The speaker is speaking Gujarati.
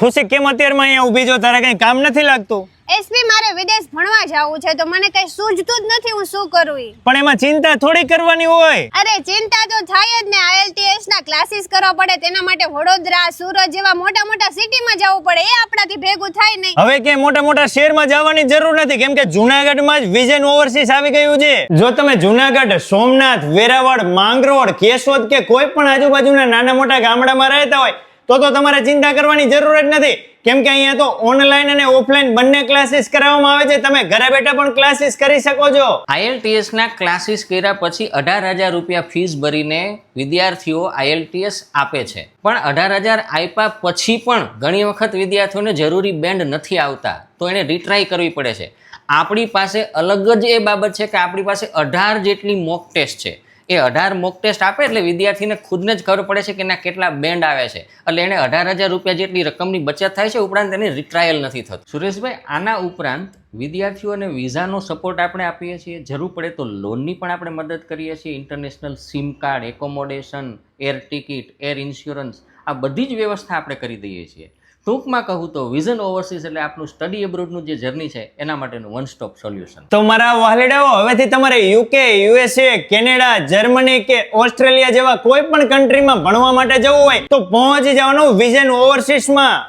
ખુશી કેમ અત્યારમાં અહીંયા ઊભી છો? તારે કઈ કામ નથી લાગતું? એસપી મારે વિદેશ ભણવા જવું છે તો મને કઈ સૂઝતું જ નથી હું શું કરું ઈ. પણ એમાં ચિંતા થોડી કરવાની હોય. અરે ચિંતા તો થાય જ ને. આઈએલટીએસ ના ક્લાસીસ કરવા પડે તેના માટે વડોદરા સુરત જેવા મોટા મોટા સિટીમાં જવું પડે. એ આપણાથી ભેગું થાય નહીં. હવે કે મોટા મોટા શહેરમાં જવાની જરૂર નથી. કેમ કે જુનાગઢમાં જ વિઝન ઓવરસીસ આવી ગયું છે. જો તમે જુનાગઢ સોમનાથ વેરાવળ માંગરોળ કેશોદ કે કોઈ પણ આજુબાજુના નાના મોટા ગામડામાં રહેતા હોય તો તો તમારે ચિંતા કરવાની જરૂર જ નથી. કેમ કે અહીંયા તો ઓનલાઈન અને ઓફલાઈન બંને ક્લાસીસ કરાવવામાં આવે છે. તમે ઘરે બેઠા પણ ક્લાસીસ કરી શકો છો. IELTS ના ક્લાસીસ કર્યા પછી અઢાર હજાર રૂપિયા ફીસ ભરીને વિદ્યાર્થીઓ IELTS આપે છે. પણ અઢાર હજાર આપ્યા પછી પણ ઘણી વખત વિદ્યાર્થીઓને જરૂરી બેન્ડ નથી આવતા. તો એને રિટ્રાય કરવી પડે છે. આપણી પાસે અલગ જ એ બાબત છે કે આપણી પાસે અઢાર જેટલી મોક ટેસ્ટ છે. એ અઢાર મોક ટેસ્ટ આપે એટલે વિદ્યાર્થીને ખુદને જ ખબર પડે છે કે એના કેટલા બેન્ડ આવે છે. એટલે એને અઢાર હજાર રૂપિયા જેટલી રકમની બચત થાય છે, ઉપરાંત એની રિટ્રાયલ નથી થતું. સુરેશભાઈ, આના ઉપરાંત વિદ્યાર્થીઓને વિઝાનો સપોર્ટ આપણે આપીએ છીએ. જરૂર પડે તો લોનની પણ આપણે મદદ કરીએ છીએ. International SIM card accommodation air ticket air insurance આ બધી જ વ્યવસ્થા આપણે કરી દઈએ છીએ. ટૂંકમાં કહું તો વિઝન ઓવરસીઝ એટલે આપણું સ્ટડી એબ્રોડનું જે જર્ની છે, એના માટેનું વન સ્ટોપ સોલ્યુશન તો મારા વાહલેડાઓ હવેથી તમારે યુકે યુએસએ કેનેડા જર્મની કે ઓસ્ટ્રેલિયા જેવા કોઈ પણ કન્ટ્રીમાં ભણવા માટે જવું હોય, તો પહોંચી જવાનું વિઝન ઓવરસીઝમાં